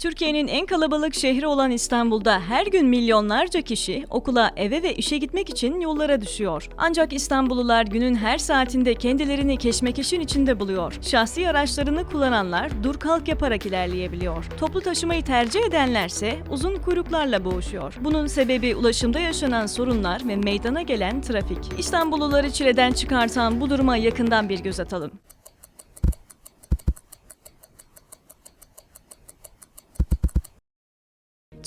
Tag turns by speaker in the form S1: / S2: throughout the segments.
S1: Türkiye'nin en kalabalık şehri olan İstanbul'da her gün milyonlarca kişi okula, eve ve işe gitmek için yollara düşüyor. Ancak İstanbullular günün her saatinde kendilerini keşmekeşin içinde buluyor. Şahsi araçlarını kullananlar dur kalk yaparak ilerleyebiliyor. Toplu taşımayı tercih edenlerse uzun kuyruklarla boğuşuyor. Bunun sebebi ulaşımda yaşanan sorunlar ve meydana gelen trafik. İstanbulluları çileden çıkartan bu duruma yakından bir göz atalım.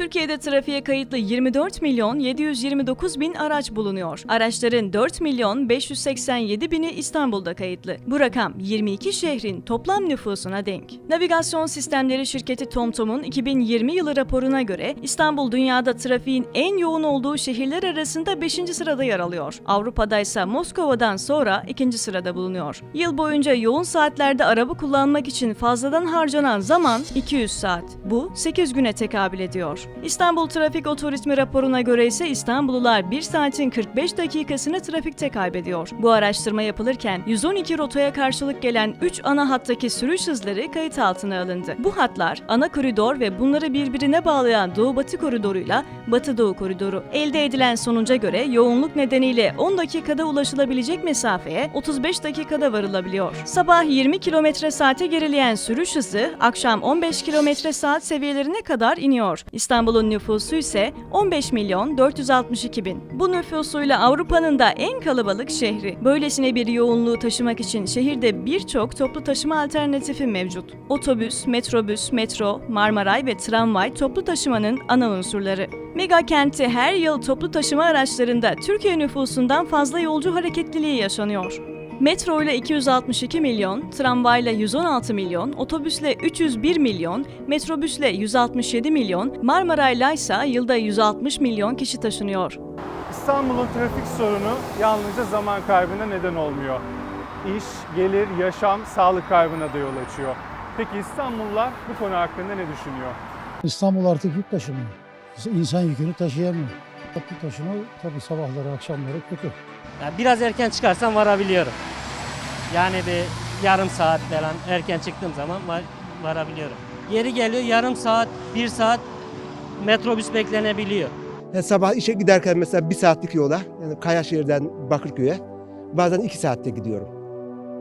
S1: Türkiye'de trafiğe kayıtlı 24 milyon 729 bin araç bulunuyor. Araçların 4 milyon 587 bini İstanbul'da kayıtlı. Bu rakam 22 şehrin toplam nüfusuna denk. Navigasyon Sistemleri şirketi TomTom'un 2020 yılı raporuna göre İstanbul dünyada trafiğin en yoğun olduğu şehirler arasında 5. sırada yer alıyor. Avrupa'da ise Moskova'dan sonra 2. sırada bulunuyor. Yıl boyunca yoğun saatlerde araba kullanmak için fazladan harcanan zaman 200 saat. Bu 8 güne tekabül ediyor. İstanbul Trafik Otoritmi raporuna göre ise İstanbullular 1 saatin 45 dakikasını trafikte kaybediyor. Bu araştırma yapılırken 112 rotaya karşılık gelen 3 ana hattaki sürüş hızları kayıt altına alındı. Bu hatlar ana koridor ve bunları birbirine bağlayan Doğu-Batı koridoruyla Batı-Doğu koridoru. Elde edilen sonuca göre yoğunluk nedeniyle 10 dakikada ulaşılabilecek mesafeye 35 dakikada varılabiliyor. Sabah 20 km saate gerileyen sürüş hızı akşam 15 km saat seviyelerine kadar iniyor. İstanbul'un nüfusu ise 15 milyon 462 bin. Bu nüfusuyla Avrupa'nın da en kalabalık şehri. Böylesine bir yoğunluğu taşımak için şehirde birçok toplu taşıma alternatifi mevcut. Otobüs, metrobüs, metro, Marmaray ve tramvay toplu taşımanın ana unsurları. Mega kenti her yıl toplu taşıma araçlarında Türkiye nüfusundan fazla yolcu hareketliliği yaşanıyor. Metro ile 262 milyon, tramvayla 116 milyon, otobüsle 301 milyon, metrobüsle 167 milyon, Marmaray'la ise yılda 160 milyon kişi taşınıyor.
S2: İstanbul'un trafik sorunu yalnızca zaman kaybına neden olmuyor. İş, gelir, yaşam, sağlık kaybına da yol açıyor. Peki İstanbullular bu konu hakkında ne düşünüyor?
S3: İstanbul artık yük taşımıyor. İnsan yükünü taşıyamıyor. Toplu taşıma tabii sabahları, akşamları kötü.
S4: Ya biraz erken çıkarsam varabiliyorum. Yani bir yarım saat falan erken çıktığım zaman var, varabiliyorum. Yeri geliyor yarım saat, bir saat metrobüs beklenebiliyor.
S5: Yani sabah işe giderken mesela bir saatlik yola, yani Kayaşehir'den Bakırköy'e bazen iki saatte gidiyorum.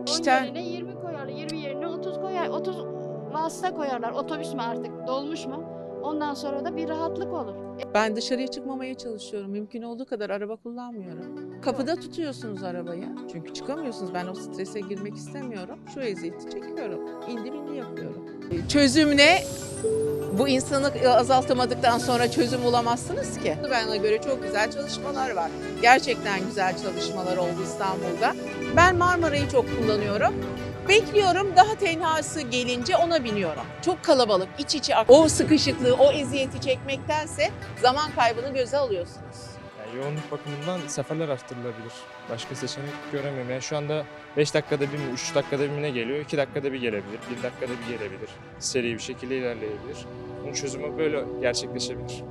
S6: 10
S7: İşte-
S6: yerine 20 koyarlar, 20 yerine 30 koyar. 30 vasıta koyarlar. Otobüs mü artık, dolmuş mu? Ondan sonra da bir rahatlık olur.
S7: Ben dışarıya çıkmamaya çalışıyorum. Mümkün olduğu kadar araba kullanmıyorum. Kapıda tutuyorsunuz arabayı. Çünkü çıkamıyorsunuz. Ben o strese girmek istemiyorum. Şu eziyeti çekiyorum. İndi bindi yapıyorum. Çözüm ne? Bu insanı azaltamadıktan sonra çözüm bulamazsınız ki. Bana göre çok güzel çalışmalar var. Gerçekten güzel çalışmalar oldu İstanbul'da. Ben Marmara'yı çok kullanıyorum. Bekliyorum daha tenhası gelince ona biniyorum. Çok kalabalık, iç içe o sıkışıklığı, o eziyeti çekmektense zaman kaybını göze alıyorsunuz.
S8: Yani yoğunluk bakımından seferler arttırılabilir. Başka seçenek göremiyorum. Yani şu anda 5 dakikada bir mi, 3 dakikada bir mi ne geliyor? 2 dakikada bir gelebilir, 1 dakikada bir gelebilir. Seri bir şekilde ilerleyebilir. Bunun çözümü böyle gerçekleşebilir.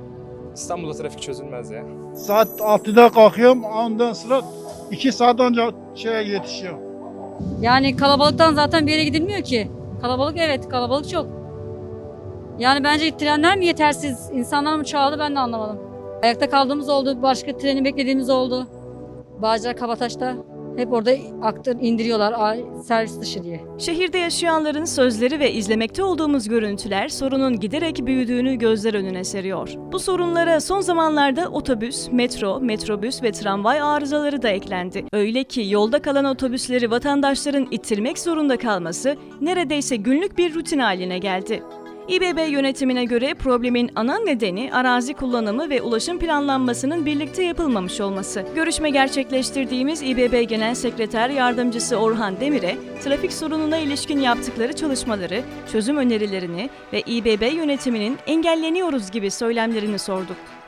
S8: İstanbul'da trafik çözülmez ya.
S9: Saat 6'da kalkıyorum ondan sonra 2 saat önce şeye yetişiyor.
S10: Yani kalabalıktan zaten bir yere gidilmiyor ki. Kalabalık evet, kalabalık çok. Yani bence trenler mi yetersiz, insanlar mı çoğaldı ben de anlamadım. Ayakta kaldığımız oldu, başka treni beklediğimiz oldu. Bağcılar Kabataş'ta hep orada aktır indiriyorlar servis dışı diye.
S1: Şehirde yaşayanların sözleri ve izlemekte olduğumuz görüntüler sorunun giderek büyüdüğünü gözler önüne seriyor. Bu sorunlara son zamanlarda otobüs, metro, metrobüs ve tramvay arızaları da eklendi. Öyle ki yolda kalan otobüsleri vatandaşların ittirmek zorunda kalması neredeyse günlük bir rutin haline geldi. İBB yönetimine göre problemin ana nedeni arazi kullanımı ve ulaşım planlanmasının birlikte yapılmamış olması. Görüşme gerçekleştirdiğimiz İBB Genel Sekreter Yardımcısı Orhan Demir'e trafik sorununa ilişkin yaptıkları çalışmaları, çözüm önerilerini ve İBB yönetiminin engelleniyoruz gibi söylemlerini sorduk.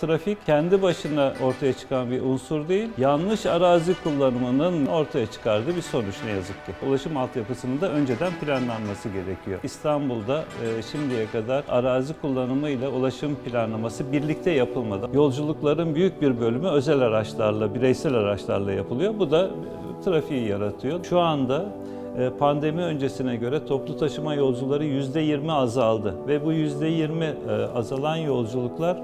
S11: Trafik kendi başına ortaya çıkan bir unsur değil, yanlış arazi kullanımının ortaya çıkardığı bir sonuç ne yazık ki. Ulaşım altyapısının da önceden planlanması gerekiyor. İstanbul'da e, şimdiye kadar arazi kullanımı ile ulaşım planlaması birlikte yapılmadı. Yolculukların büyük bir bölümü özel araçlarla, bireysel araçlarla yapılıyor. Bu da e, trafiği yaratıyor. Şu anda pandemi öncesine göre toplu taşıma yolcuları %20 azaldı ve bu %20 e, azalan yolculuklar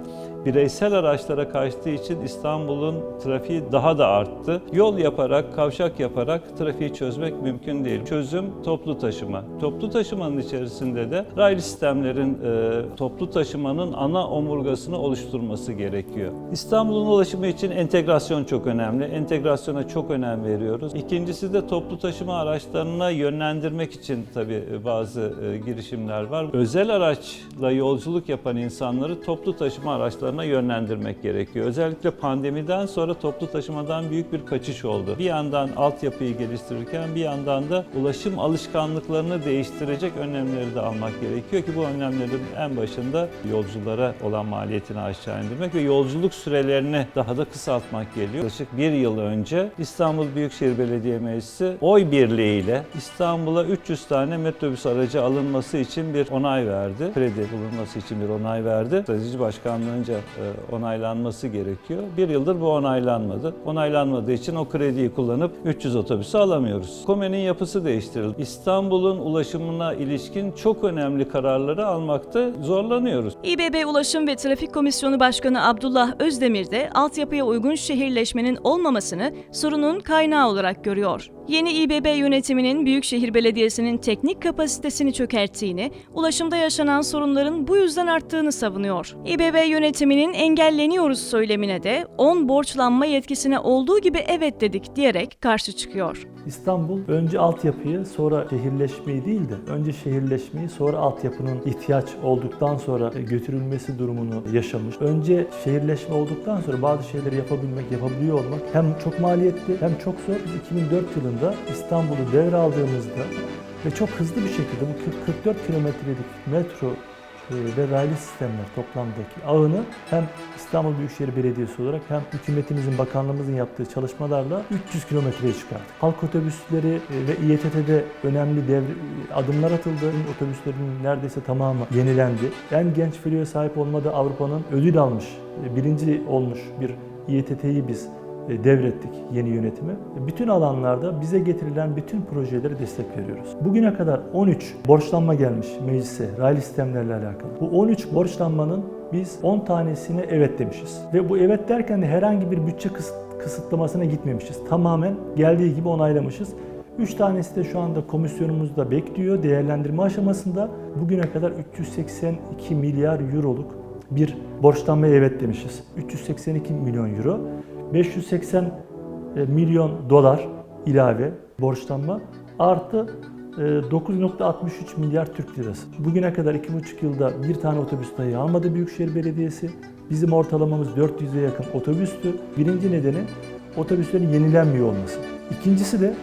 S11: bireysel araçlara kaçtığı için İstanbul'un trafiği daha da arttı. Yol yaparak, kavşak yaparak trafiği çözmek mümkün değil. Çözüm toplu taşıma. Toplu taşımanın içerisinde de raylı sistemlerin e, toplu taşımanın ana omurgasını oluşturması gerekiyor. İstanbul'un ulaşımı için entegrasyon çok önemli. Entegrasyona çok önem veriyoruz. İkincisi de toplu taşıma araçlarına yönlendirmek için tabii bazı e, girişimler var. Özel araçla yolculuk yapan insanları toplu taşıma araçlarına yönlendirmek gerekiyor. Özellikle pandemiden sonra toplu taşımadan büyük bir kaçış oldu. Bir yandan altyapıyı geliştirirken bir yandan da ulaşım alışkanlıklarını değiştirecek önlemleri de almak gerekiyor ki bu önlemlerin en başında yolculara olan maliyetini aşağı indirmek ve yolculuk sürelerini daha da kısaltmak geliyor. Yaklaşık bir yıl önce İstanbul Büyükşehir Belediye Meclisi oy birliğiyle İstanbul'a 300 tane metrobüs aracı alınması için bir onay verdi. Kredi bulunması için bir onay verdi. Strateji Başkanlığı'nca e, onaylanması gerekiyor. Bir yıldır bu onaylanmadı. Onaylanmadığı için o krediyi kullanıp 300 otobüsü alamıyoruz. Kome'nin yapısı değiştirildi. İstanbul'un ulaşımına ilişkin çok önemli kararları almakta zorlanıyoruz.
S1: İBB Ulaşım ve Trafik Komisyonu Başkanı Abdullah Özdemir de altyapıya uygun şehirleşmenin olmamasını sorunun kaynağı olarak görüyor. Yeni İBB yönetiminin Büyükşehir Belediyesi'nin teknik kapasitesini çökerttiğini, ulaşımda yaşanan sorunların bu yüzden arttığını savunuyor. İBB yönetiminin engelleniyoruz söylemine de 10 borçlanma yetkisine olduğu gibi evet dedik diyerek karşı çıkıyor.
S12: İstanbul önce altyapıyı sonra şehirleşmeyi değil de önce şehirleşmeyi sonra altyapının ihtiyaç olduktan sonra götürülmesi durumunu yaşamış. Önce şehirleşme olduktan sonra bazı şeyleri yapabilmek, yapabiliyor olmak hem çok maliyetli hem çok zor. Biz 2004 yılında İstanbul'u devraldığımızda ve çok hızlı bir şekilde bu 40 44 kilometrelik metro e, ve raylı sistemler toplamdaki ağını hem İstanbul Büyükşehir Belediyesi olarak hem hükümetimizin, bakanlığımızın yaptığı çalışmalarla 300 kilometreye çıkarttık. Halk otobüsleri e, ve İETT'de önemli devr adımlar atıldı. Otobüslerin neredeyse tamamı yenilendi. En genç filoya sahip olmada Avrupa'nın ödül almış, e, birinci olmuş bir İETT'yi biz e, devrettik yeni yönetime. Bütün alanlarda bize getirilen bütün projelere destek veriyoruz. Bugüne kadar 13 borçlanma gelmiş meclise raylı sistemlerle alakalı. Bu 13 borçlanmanın biz 10 tanesine evet demişiz. Ve bu evet derken de herhangi bir bütçe kısıt- kısıtlamasına gitmemişiz. Tamamen geldiği gibi onaylamışız. 3 tanesi de şu anda komisyonumuzda bekliyor değerlendirme aşamasında. Bugüne kadar 382 milyar euroluk bir borçlanmaya evet demişiz. 382 milyon euro. 580 milyon dolar ilave borçlanma artı e, 9.63 milyar Türk lirası. Bugüne kadar 2,5 yılda bir tane otobüs dahi almadı Büyükşehir Belediyesi. Bizim ortalamamız 400'e yakın otobüstü. Birinci nedeni otobüslerin yenilenmiyor olması. İkincisi de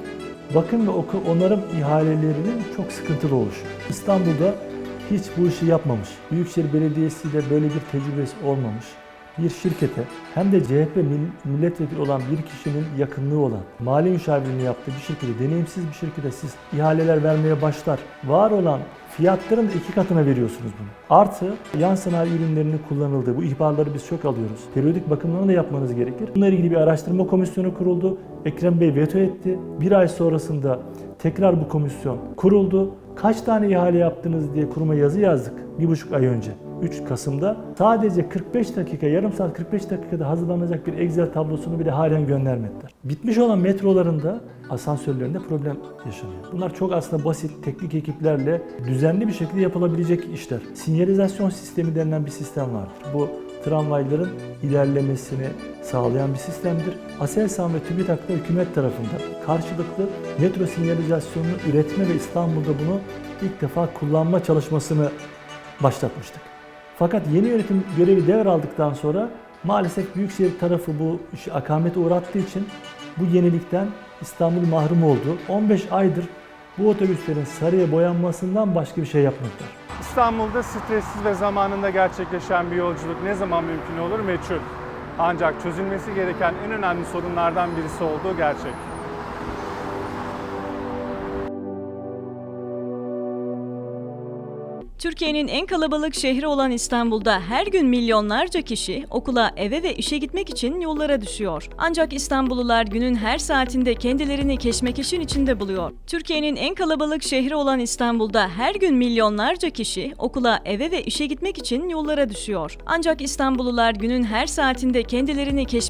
S12: bakım ve onarım ihalelerinin çok sıkıntılı oluşu. İstanbul'da hiç bu işi yapmamış. Büyükşehir Belediyesi ile böyle bir tecrübesi olmamış bir şirkete hem de CHP mil- milletvekili olan bir kişinin yakınlığı olan mali müşavirliğini yaptığı bir şirkete, deneyimsiz bir şirkete siz ihaleler vermeye başlar. Var olan fiyatların da iki katına veriyorsunuz bunu. Artı yan sanayi ürünlerinin kullanıldığı bu ihbarları biz çok alıyoruz. Periyodik bakımlarını da yapmanız gerekir. Bununla ilgili bir araştırma komisyonu kuruldu. Ekrem Bey veto etti. Bir ay sonrasında tekrar bu komisyon kuruldu. Kaç tane ihale yaptınız diye kuruma yazı yazdık bir buçuk ay önce. 3 Kasım'da sadece 45 dakika, yarım saat 45 dakikada hazırlanacak bir Excel tablosunu bile halen göndermediler. Bitmiş olan metrolarında asansörlerinde problem yaşanıyor. Bunlar çok aslında basit teknik ekiplerle düzenli bir şekilde yapılabilecek işler. Sinyalizasyon sistemi denilen bir sistem vardır. Bu tramvayların ilerlemesini sağlayan bir sistemdir. Aselsan ve TÜBİTAK'ta hükümet tarafından karşılıklı metro sinyalizasyonunu üretme ve İstanbul'da bunu ilk defa kullanma çalışmasını başlatmıştık. Fakat yeni yönetim görevi devraldıktan sonra maalesef Büyükşehir tarafı bu işi akamete uğrattığı için bu yenilikten İstanbul mahrum oldu. 15 aydır bu otobüslerin sarıya boyanmasından başka bir şey yapmadılar.
S2: İstanbul'da stressiz ve zamanında gerçekleşen bir yolculuk ne zaman mümkün olur meçhul. Ancak çözülmesi gereken en önemli sorunlardan birisi olduğu gerçek.
S1: Türkiye'nin en kalabalık şehri olan İstanbul'da her gün milyonlarca kişi okula, eve ve işe gitmek için yollara düşüyor. Ancak İstanbullular günün her saatinde kendilerini keşmekeşin içinde buluyor. Türkiye'nin en kalabalık şehri olan İstanbul'da her gün milyonlarca kişi okula, eve ve işe gitmek için yollara düşüyor. Ancak İstanbullular günün her saatinde kendilerini keşmekeşin